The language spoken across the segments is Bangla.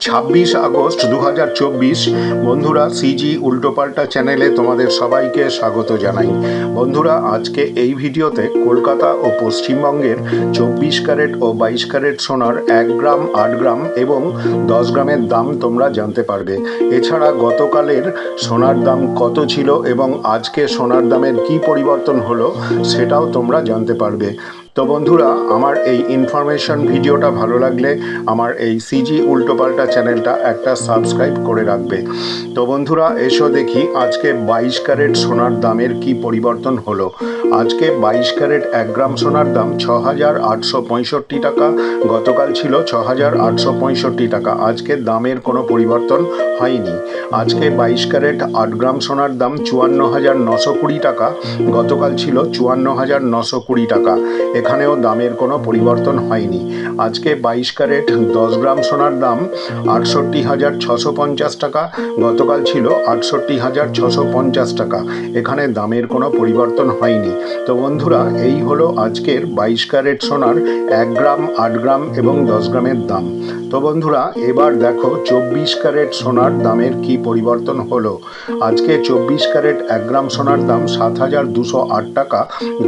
ছাব্বিশ আগস্ট দু হাজার চব্বিশ। বন্ধুরা, সিজি উল্টোপাল্টা চ্যানেলে তোমাদের সবাইকে স্বাগত জানাই। বন্ধুরা, আজকে এই ভিডিওতে কলকাতা ও পশ্চিমবঙ্গের চব্বিশ ক্যারেট ও বাইশ ক্যারেট সোনার এক গ্রাম, আট গ্রাম এবং দশ গ্রামের দাম তোমরা জানতে পারবে। এছাড়া গতকালের সোনার দাম কত ছিল এবং আজকে সোনার দামের কি পরিবর্তন হলো, সেটাও তোমরা জানতে পারবে। তো বন্ধুরা, আমার এই ইনফরমেশন ভিডিওটা ভালো লাগলে আমার এই সিজি উল্টোপাল্টা চ্যানেলটা একটা সাবস্ক্রাইব করে রাখবে। তো বন্ধুরা, এসো দেখি আজকে বাইশ ক্যারেট সোনার দামের কি পরিবর্তন হলো। আজকে বাইশ ক্যারেট এক গ্রাম সোনার দাম ছ হাজার আটশো পঁয়ষট্টি টাকা, গতকাল ছিল ছ হাজার আটশো পঁয়ষট্টি টাকা। আজকে দামের কোনো পরিবর্তন হয়নি। আজকে বাইশ ক্যারেট আট গ্রাম সোনার দাম চুয়ান্ন হাজার নশো কুড়ি টাকা, গতকাল ছিল চুয়ান্ন হাজার নশো কুড়ি টাকা। এখানেও দামের কোনো পরিবর্তন হয়নি। আজকে বাইশ ক্যারেট দশ গ্রাম সোনার দাম আটষট্টি হাজার ছশো পঞ্চাশ টাকা। গতকাল ছিল আটষট্টি হাজার ছশো পঞ্চাশ টাকা। এখানে দামের কোনো পরিবর্তন হয়নি। তো বন্ধুরা, এই হলো আজকের বাইশ ক্যারেট সোনার এক গ্রাম, আট গ্রাম এবং দশ গ্রামের দাম। তো বন্ধুরা, এবার দেখো চব্বিশ ক্যারেট সোনার দামের কি পরিবর্তন হলো। আজকে চব্বিশ ক্যারেট এক গ্রাম সোনার দাম সাত হাজার দুশো আট টাকা,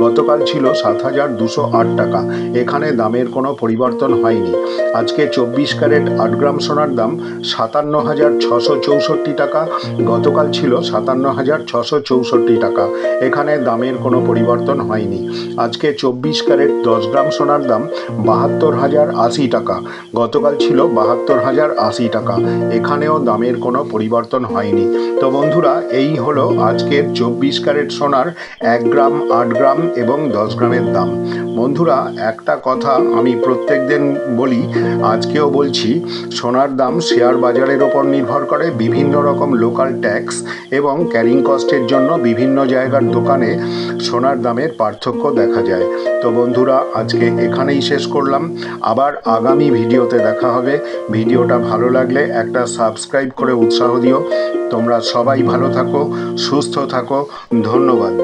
গতকাল ছিল সাত হাজার দুশো আট টাকা। এখানে দামের কোনো পরিবর্তন হয়নি। আজকে চব্বিশ ক্যারেট আট গ্রাম সোনার দাম সাতান্ন হাজার ছশো চৌষট্টি টাকা, গতকাল ছিল সাতান্ন হাজার ছশো চৌষট্টি টাকা। এখানে দামের কোনো পরিবর্তন হয়নি। আজকে চব্বিশ ক্যারেট দশ গ্রাম সোনার দাম বাহাত্তর হাজার আশি টাকা, গতকাল ছিল বাহাত্তর হাজার আশি টাকা। এখানেও দামের কোনো পরিবর্তন হয়নি। তো বন্ধুরা, এই হলো আজকের চব্বিশ ক্যারেট সোনার এক গ্রাম, আট গ্রাম এবং দশ গ্রামের দাম। বন্ধুরা, একটা কথা আমি প্রত্যেক দিন বলি, আজকেও বলছি, সোনার দাম শেয়ার বাজারের ওপর নির্ভর করে বিভিন্ন রকম লোকাল ট্যাক্স এবং ক্যারিং কস্টের জন্য বিভিন্ন জায়গার দোকানে সোনার দামের পার্থক্য দেখা যায়। তো বন্ধুরা, আজকে এখানেই শেষ করলাম। আবার আগামী ভিডিওতে দেখা হবে। ভিডিওটা ভালো লাগলে একটা সাবস্ক্রাইব করে উৎসাহ দিও। তোমরা সবাই ভালো থাকো, সুস্থ থাকো। ধন্যবাদ।